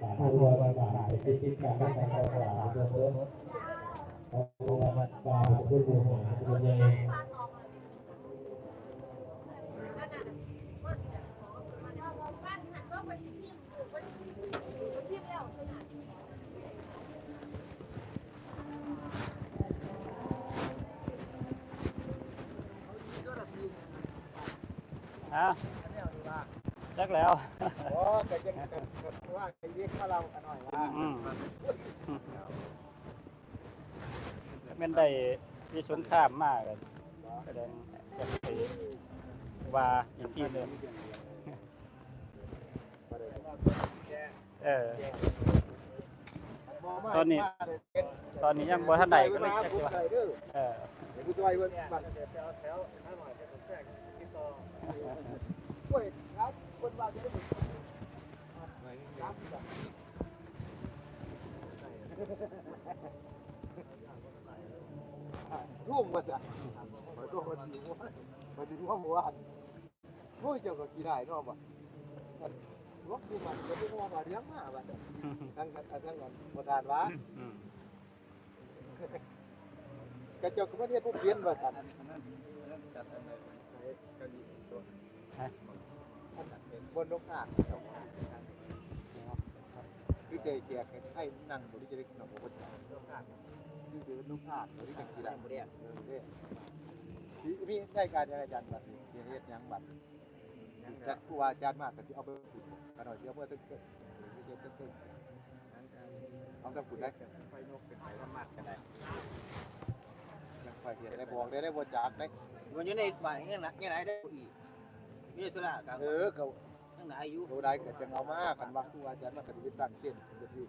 ผู้ว่าการเป็นกิจการการต่างๆตัวเพิ่มผู้ว่าการผู้บริหารผู้ใหญ่ฮะ จักแล้วโอ้แต่ยังว่าไอ้เรียกมาเรากันหน่อยว่าอืมแม่นได้มีสงครามมากกันแสดงจะไปว่าอีกทีหนึงเออ ตอนนี้ ตอนนี้ยังบ่ทันได้ก็เลยจักสิว่าเออเดี๋ยวกูจอยเพิ่นบัตรช่วยครับคนว่าจะได้ รุ่งมาจ้ะมาดูมาดีว่ามาดีว่าหมู่บ้านโอ้ยเจ้าก็กี่ได้เนาะบ่รถดูมันจะไม่ว่ามาเลี้ยงมาบัดทั้งทั้งทั้งนั้นบ่ทานว่าอืมกระจกก็ไม่ได้ผู้เขียนว่าท่าน บนนกอ่างที่เจแจกให้นั่งบริจาคหนองบัวจ่าที่เดือนนกอ่างบริจาคกี่ได้บริจาคพี่พี่ได้การอาจารย์บัตรเฮ็ดยังบัตรจัดครูอาจารย์มากก็ที่เอาไปขุดกันหน่อยเดี๋ยวเมื่อตึ้งตึ้งเดี๋ยวตึ้งตึ้งเอาไปขุดได้ไฟนกเป็นไฟธรรมะกันได้ยังไฟเห็นได้บอกได้ได้บริจาคได้มันอยู่ในบ้านเงี้ยนะเงี้ยไหนได้อีก มีสุรากับเออเขาทั้งไหนอายุเราได้ก็จะเอามาคันว่าครูอาจารย์มาก็สิตั้งเส้นก็สิ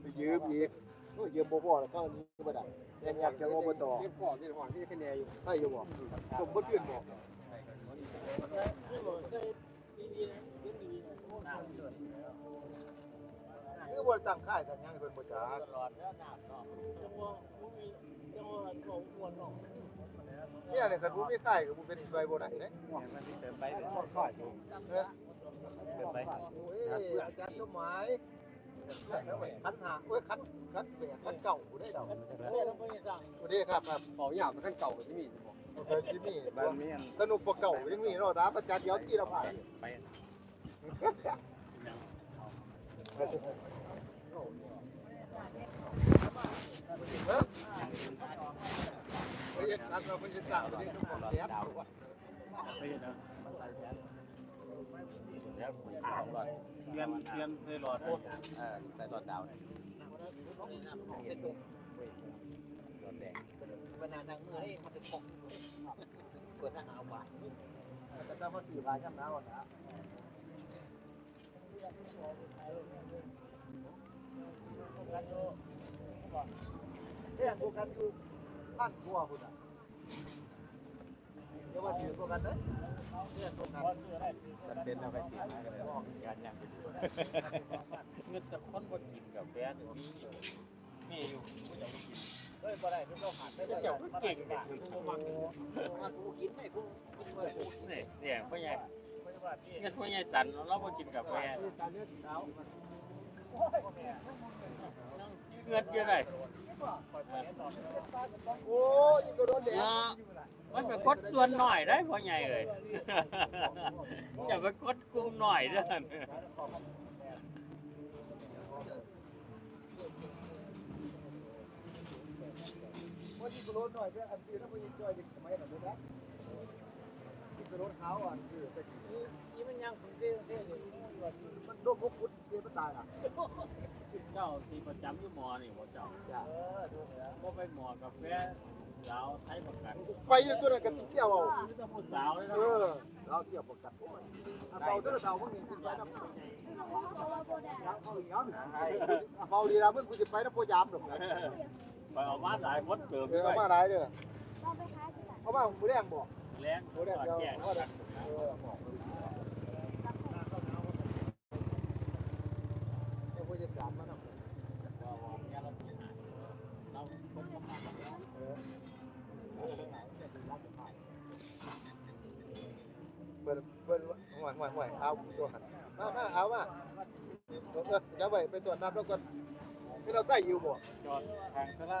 ไปยืมอีกโอ้ยยืมบ่พอแล้วก็อันนี้บ่ได้ยังอยากจะอบตที่พ่อที่พ่อที่คะแนนอยู่ให้อยู่บ่สมบ่ตื่นบ่คือบ่ตั้งค่ายตั้งหยังเพิ่นบ่จักตลอดแล้วน้ำเนาะเนี่ ยนี่คันบ่มีค่ายก็บ่เป็นช่วยบ่ได้เด้เดินไปค่ายเออเดินไปโอ้ยอาจารย์สมหมายคันหาโอ้ยคันคันแปดคันเก่าบ่ได้ดอกบ่ได้ครับครับเป่าหยาบมันขันเก่าที่มีเออที่มีบ้านมีสนุกกว่าเก่ายังมีเนาะตามอาจารย์เดี๋ยวที่เราผ่านไปเฮ้ย เราเป็นสั่งไปที่ทุกคนแย่ตัวไปนะแล้วสองร้อยเรียนเรียนเคยหลอดเออใส่ตอนดาวเนี่ยตอนแดงบรรดานางมือให้มันเป็นปกเปิดอาหารหวานแต่ถ้ามาสื่อพายช่ำน้ำก่อนนะเฮ้ยพวกกันอยู่ บ้นครัวคุณอะเดี๋ยวว่าถือพวกันเด้อเนี่ยพวกันมันเป็นเอาไปกินมาก็เลยการยังเงินแต่คนบ่กินกับแฟนมีอยู่มีอยู่ผู้จะกินเฮ้ยบ่ได้ทุกเราหันไม่ได้เจ้าก็เก่งอะมากูกินไม่กูกูเปิดกูกินนี่เนี่ยพ่อใหญ่เงินพ่อใหญ่ตันเราบ่กินกับแฟนเนื้อสีขาวเงินเยอะเลย โอ้ยก็โดนแดดเนาะมันเป็นกดส่วนหน่อยได้พ่อใหญ่เลยอย่าไปกดกลุ่มหน่อยเด้อว่าที่ก็โดนหน่อยเพื่ออันที่ถ้าไม่ยิงจ่อยจะทำไมหน่อยนะ ที่ก็โดนขาอะคือแต่นี่มันยังผมเท่เท่เลยมันโดนพวกคุณเกมตายอะเจ้าที่ประจำอยู่หมอนี่บ่าเจ้าจ้าบ่ไปหมอกาแฟสาวไทยประกันไปตัวนั้นกันเที่ยวเอาสาวเลยเอเนาะอเราเที่ยวประกันเบาตัวเสาเมื่อกี้กินไปน้ำเบาดีนะเมื่อกูจะไปน้ำโพยามหรอกไปเอามาหลายมดเติมเออด้วยมาหลายเด้อเอามาหมูแดงบอก แรงหมูแดงสอดเดียวแก่เอาเด้อเออบอกเดี๋ยวกูจะสามมาหน่อาคนประมาณเปิดเปิดห่วยห่วยห่วยเอาตัวหันมามาเอามาเออจะไปไปตรวจน้ำแล้วก่อนที่เราใส่อยู่บ่จอดทางสลา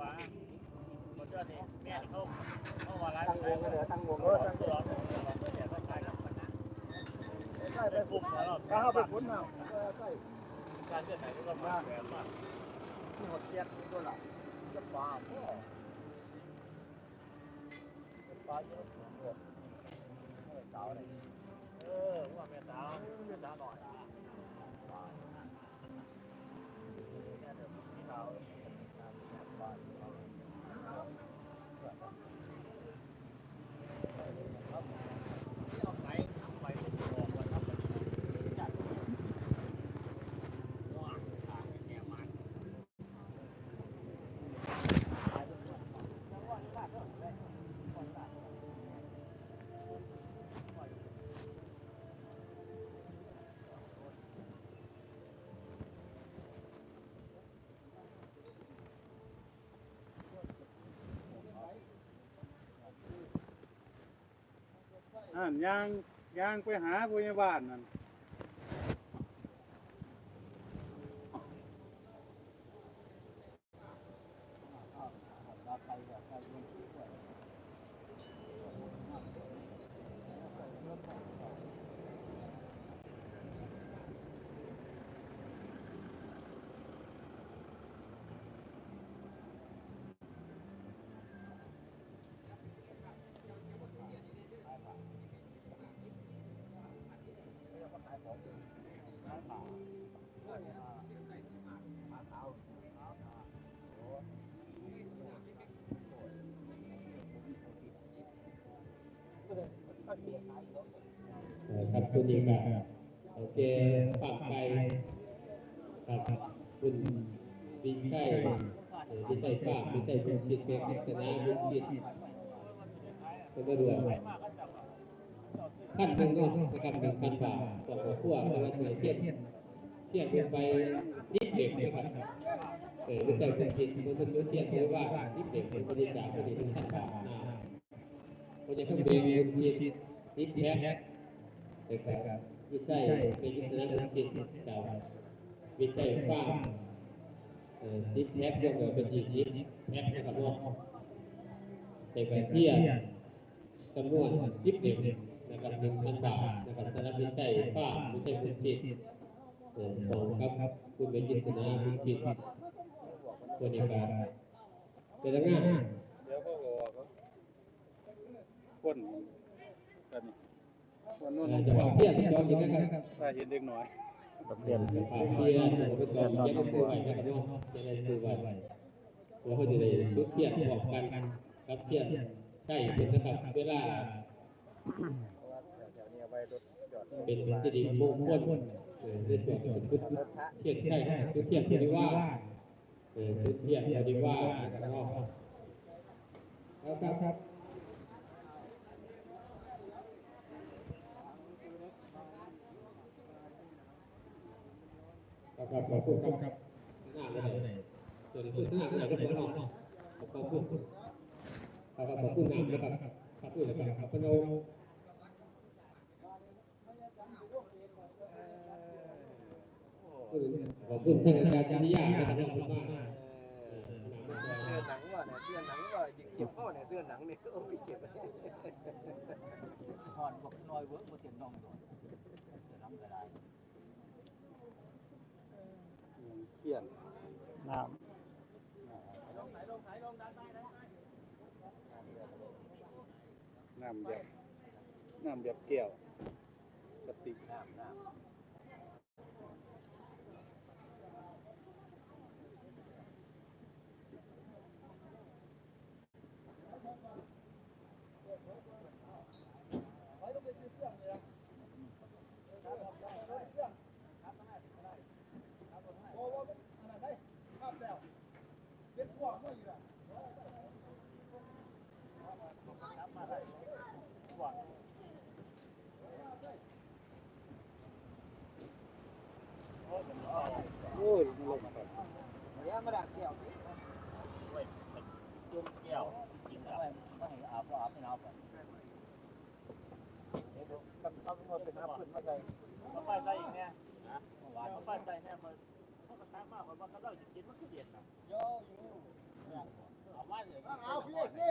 ว่าคนเจ้านี่แม่เขาเขาว่าร้านตั้งวงเลยตั้งวงเออตั้งตัวเราตัวเดียวก็ขายแล้วนะใส่ไปคุมถ้าเอาไปคุ้นเอาใส่ การเดินไหนก็มาแหวนมากที่หดเทียนนี่ตัวละจะปลาพ่อปลาเยอะหมดสาวเลยเออว่าแม่สาวแม่สาวหน่อย อ่านยางยางไปหาผู้ใหญ่บ้านนั่น คุณอีกอะโอเคฝากไปครับคุณวิชัยวิชัยฝากวิชัยคุณสิทธิ์เป็นกิษณาบุญสิทธิ์เป็นตำรวจท่านหนึ่งเนาะนะครับหนึ่งพันบาทสอขั้วแล้วก็หน่วยเทียนเทียนลงไปนิดเด็กนะครับเออวิชัยคุณสิทธิ์มันเป็นเทียนเพราะว่านิดเด็กเป็นบริจาคบริจาคท่านบาทนะเราะฉะนั้นเบงคุณสิทธิ์นิดแพ็ค นะครับวิจัยเป็นวิศวกรรมศิลป์จากวิจัยฟ้าร์มเอ่อซิปแพ็ครวมกันเป็นยี่สิบแพ็คนะครับเนาะแต่ไปเที่ยจำนวนสิบเด็กนะครับหนึ่งพันบาทนะครับสำหรับวิจัยฟ้าร์มวิจัยเป็นศิษย์ของครับคุณเป็นกิษณาเป็นศิษย์ตัวนี้ครับเป็นงานเดี๋ยวเขาบอกว่าคนกันนี่ คนนู้นจะเอาเที่ยงจอมอยู่นะครับถ้าเห็นเด็กน้อยำเรียนเที่ยงผมไปจอมยังไม่ซื้อไว้นะครับเนาะยังไม่ซื้อไว้แล้วเขาจะได้ทุกเที่ยงบอกกันครับเที่ยงใกล้ถึงนะครับเวลาเป็นสิริมงคลเออในส่วนของพุทธเทียนใช่พุทธเทียนที่ได้ว่าเออพุทธเทียนที่ได้ว่านะครับเนาะครับ ครับครับครับครับขอบคุณครับครับหน้าเลยส่วนคุณหน้าหน้าก็เป็นน้องขอบคุณครับครับขอบคุณงามนะครับครับด้วยนะครับครับพนมขอบคุณท่านอาจารย์จริยานะครับขอบคุณมากเสื้อหนังว่ะเนี่ยเสื้อหนังว่ะยิงเก็บพ่อเนี่ยเสื้อหนังเนี่ยโอ้ยเก็บหอนบอกน้อยเวิร์กมาเตียนน้องอยู่เสื้อนังก็ได้ เที่ยง น้น้ำแบบน้ำแบบแก้วกระติกน้ำน้ำ มาดักเกี่ยวจุ่มแก้วกินแล้วไม่ให้อาบก็อาบไม่อาบเดี๋ยวต้องต้องมาเป็นน้ำขึ้นมาใส่ก็ไปใส่อีกเนี่ยนะก็ไปใส่เนี่ยมันพวกกระทะมากกว่าก็เราจะกินมันคือเด็ดนะโยโย่เอามาเลยเอาพี่พี่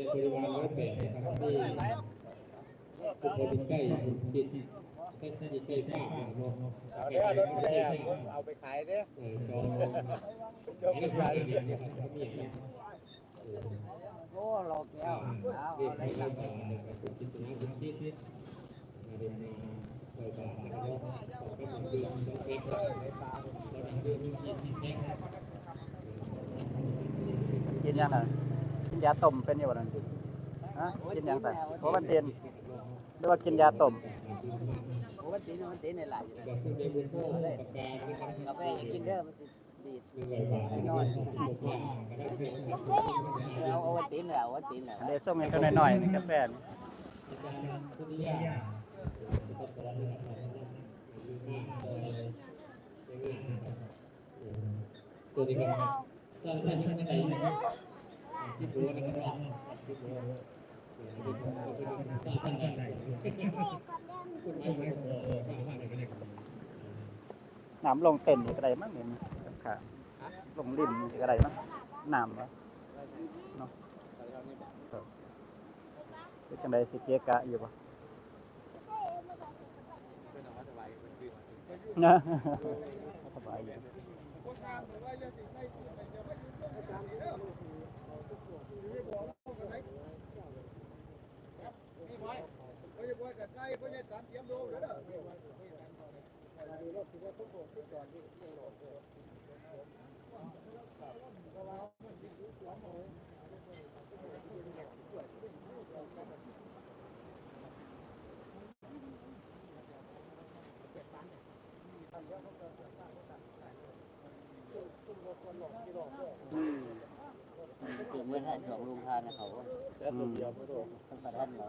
องคนใหม่จำไปเยว่าเอาเอาเอาจ้าจ้าไปถึงถึงมาลูกหลานทั้งหนาเด้อเรียกหน่อยไปหน่อยสวัสดีครับที่เป็นผู้ช่วยเรื่องเที่ยแล้วขอเยอะเที่ยบริวารร้อยแปดนะครับที่ผู้คนใกล้จิตใกล้จิตใกล้ภาพเนาะเอาเอรถแดงเอาไปขายเด้อเออจองจองขายเดียวนะครับมีนะโอ้เราแก้วเอาเรียกอะไรให้กัเรานไปคุณจิตนาคุณจิตมาเรียนมาคอยบาทนะครับก็ทำเรื่องต้องเป็นเราทำเรื่องจิตจิตแน่กินยังไง ยาต้มเป็นอยู่บ่นั่นฮะกินยังใส่โอวันตินหรือว่ากินยาต้มโอ้วันตีนวันตีนนี่หละแบบคุณในบุญพ่อะไรกาแฟกินเด้อมันดีดหนึ่งร้อยบาทน้อากก็ได้เพื่อนเอาเอาวันตีนแล้ววันตีนแล้วอันนี้ส้มยังก็น้อยๆนี่กาแฟนี่อาจารย์พุทธิยาก็สอนนะครับตัวนี้ครับสร้างท่านที่ไหนที่บัวนะครับที่บัวสร้างไม่ไม่พอสร้างท่า นไหนก็ได้น้ำลงเต็นนี่ก็ได้มั้งนี่ค่ะลงริมนี่ก็ได้มั้งน้ำวะเนาะครับเป็นจังไดสิเกะกะอยู่บ่นะสบายอยู่ คนงานหรือว่าจะติดในที่ไหนจะไม่ยุ่งเรื่องการเด้อไม่บอกอะไรครับนี่ไว้เขาจะบอกกับใครเขาจะสารเตรียมโลเด้อ ถึง เมื่อท่านของลุงทานนะเขาแล้วตัวเดียวท่านประท่านเหรอ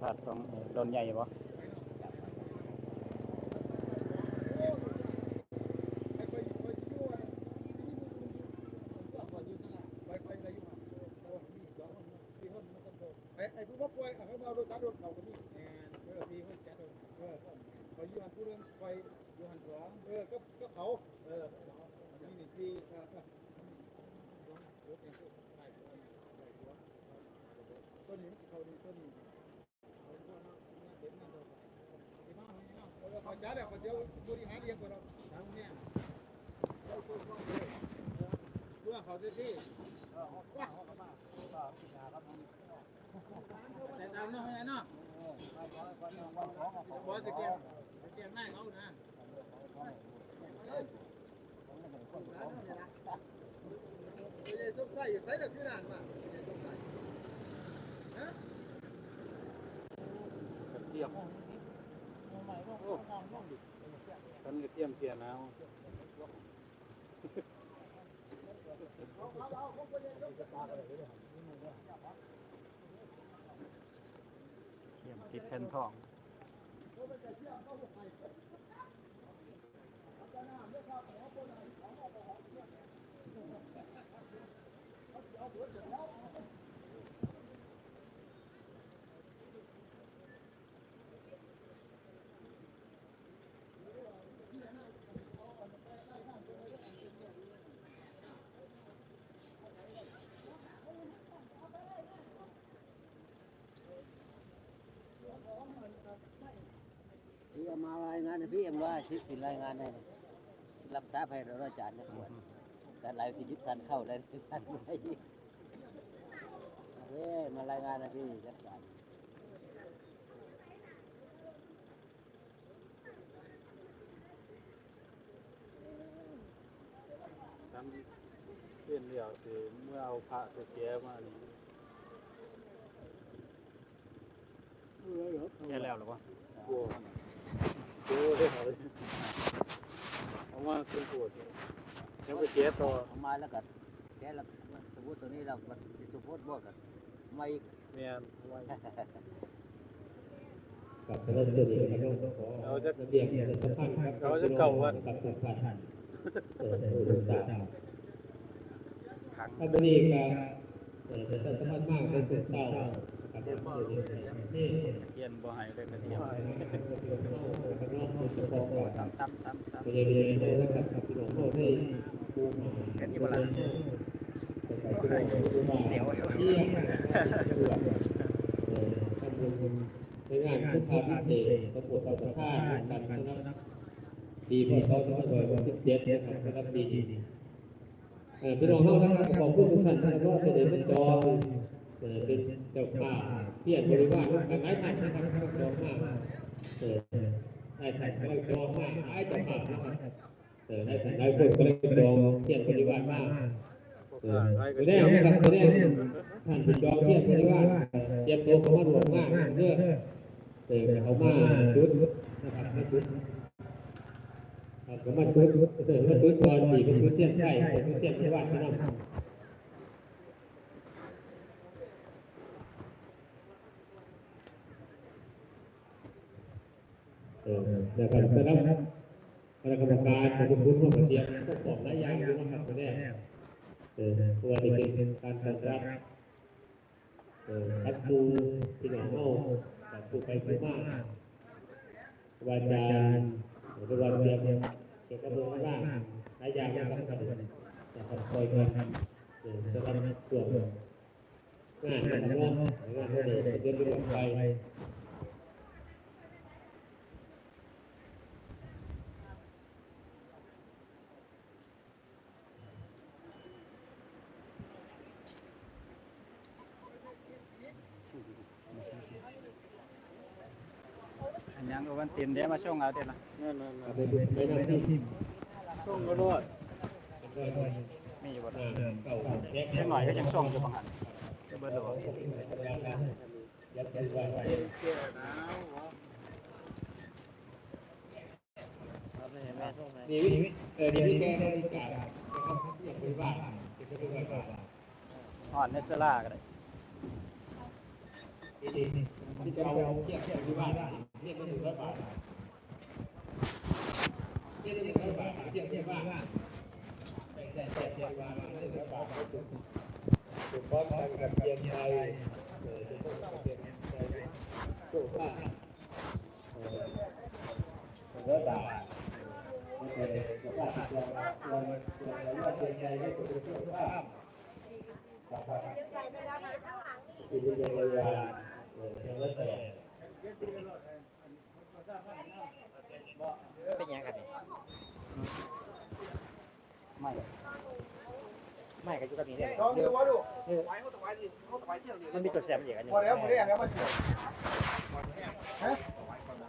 ถาดของโดนใหญ่บ่ไอ้ไอ้ผู้ว่าป่วยเขาเอารถจักรรถเขาคนนี้เออพี่เขาจัดเออเขาอยู่หันผู้นึงไปอยู่หันสองเออก็ก็เขาเออนี่นี่ที่ต้นนี้เขาดีต้นนี้เขาจัดแล้วเขาเดี๋ยวบริหารเรียงกว่า เราทางเนี่ยเพื่อเขาจะที่แต่ดำเนาะไงเนาะบอสเกียงเกียงง่าเขานะไม่ใช่ส้มไส้ใส่แต่คือนานมาไม่ใช่ส้มไส้ฮะเทียม กันกระเทียมเทียนเอาเขียมติดแผ่นทองพี่เามารายงานพี่เอ็มร้อยสิบสิรายงานได้รับทราบให้เราอาจารย์จะควรแต่หลายที่คิดสันเข้าได้สันไม่เฮ้ยมารายงานนะพี่จัดการทำเพื่อนเดียวสิเมื่อเอาพระไปแก้มานี่แค่แล้วหรือวะกลัวโอ้ได้ เอาเลยเอามาเป็นปวดยังไปแก้ต่อเอามาแล้วก็แกแล้วสมมติตัวนี้เรามันสิสมมติบ่กันไม่แม่นไว้กับคณะเจ้าหน้าที่ครับต้องขอเราจะเบียบประชาสัมพันเราจะเก่าวันกับทุกท่านเออผู้าครั้งท่านบดีก็เออประชาสัมพันมากเป็นสุดเศร้า กับท่านผู้บริหารนี่เทียนบ่ให้เลยกระเทียมข้างนอกเป็นเฉพาะก่อนตำตำตำตำเป็นเรียนรู้นะครับกับพี่น้องพ่อให้ผู้มาเห็นอยู่บ้างเสียวที่ตรวจเออทำบุญในงานพุทธาพิเศษประกวดต่อท่าการนะครับปีพศ2517นะครับนะครับปีเอ่อพี่น้องเราทั้งขอบคุณทุกท่านนะครับว่าจะได้เป็นจอง เออเป็นเจ้าภาเพียรบริวารหลายท่านนะครับจองมากเออได้ถ่ายได้จองมากหลายเจ้าภาพนะครับเออได้หลายคนก็ได้จองเพียรบริวารมากเออไม่ได้ไม่ได้ไม่ได้ท่านเป็นจอมเทียรบไม่ว่าเตรียมตัวเขามาหลวงมากเพื่อเออเขามาชุดนะครับมาชุดเขามาชุดเออมาชุดก่อนสี่เป็นชุดเทียบใช่ชุดเทียบไม่ว่าเขานำเออ นะครับสำหรับคณะกรรมการของคุณร่วมเตรียมทดสอบหลายอย่างอยู่นะครับไม่เออตัวนี้เป็นการตอบรับเออคัดคูที่หนองเฮาจากครูไปครูมาครูอาจารย์หรือว่าเรียนเกี่ยวกับเรื่องร่างหลายอย่างนะครับนะครับคอยกันเออจะทำส่วนงานของน้องงานที่เด็กเรียนไป ยังก็วันตินเดี๋ยวมาส่งเอาเดี๋ยวละนั่นนั่นเอาไปดูไปนำที่ช่วงก็รอดมีอยู่บ่อ่าเก่าแยกเชียงหน่อยก็ยังส่งอยู่บางหันเบอร์โหลยัดไว้ไว้แก้หนาวนี่วิเออนี่วิแกบริการนะครับเรียกบริวารเป็นบริวารก่อนอ่อนเนสลาก็ได้นี่นี่ที่เราเทียบเทียบบริวาร เรียกไม่ถึงร้อยบาทเรียกไม่ถึงร้อยบาทเทียบเทียบว่าแต่แต่แต่เทียบว่าไม่ถึงร้อยบาทถูกถูกพร้อมกันกับเทียมไทยเออถูกพร้อมกับเทียมไทยถูกว่าเออร้อยบาทโอเคแล้วก็ติดตัวตัวตัวแล้วก็เตรียมใจให้ตัวเป็นสุขภาพนะครับติดตัวเลยว่าเออยังไม่แต่ เป็นยังกัน ไม่ ไม่กันอยู่กับนี้เลยลองดูว่าดูมันมีตัวแซมอย่างกันอยู่พอแล้วหมดแล้วแล้วมันเสียฮะ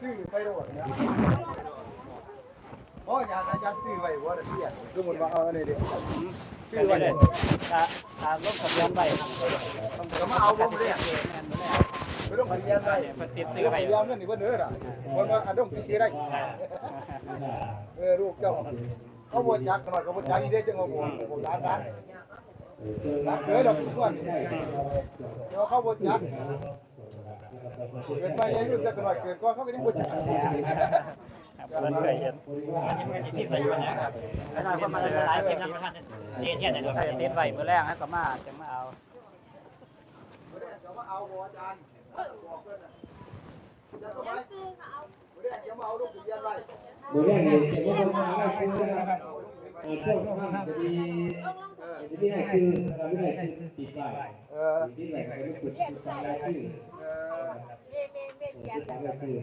ซื้อไปโดดนะอ๋ออาจารย์อาจารย์ซื้อไว้ว่าเสียคือหมดว่าเอาอันนี้ดิซื้อไว้เลยถ้าถ้าลงทะเบียนไว้ต้องก็มาเอาบ่มาเนี่ยไม่ต้องไปเรียนได้เพิ่นติดซื้ซื้ออไปไว้เรียนเงินนี่เพิ่นเด้อล่ะคนว่าอันต้องซื้อได้เออลูกเจ้า เขาบ่จักหน่อยเขาบ่จักอีเด้จังหว่าบ่บ่ร้านร้านร้านเกิดดอกทุกวันเดี๋ยวเขาบ่จักเกิดไปยังอยู่จักหน่อยเกิดก่อนเขาก็ยังบ่จักเพิ่นเคยเห็นมันติดไปอยู่นะครับแล้วก็มาหลายเทียมนำท่านเทียนเนี่ยเดี๋ยติดไว้มื้อแรกฮะก็มาจังมาเอาเดี๋ยวมาเอาบ่อาจารย์บอกเพิ่นน่ะจะสบายเดี๋ยวมาเอาลูกเรียนไว้ ดูแรกเลยเห็นว่าคนมาได้ซื้อนะครับเออช่วงข้างจะมีจะมีให้ซื้อเราไม่ได้ซื้อติดไปเออติดไปก็ไม่กดติดตามรายชื่อเออติดตามรายชื่อ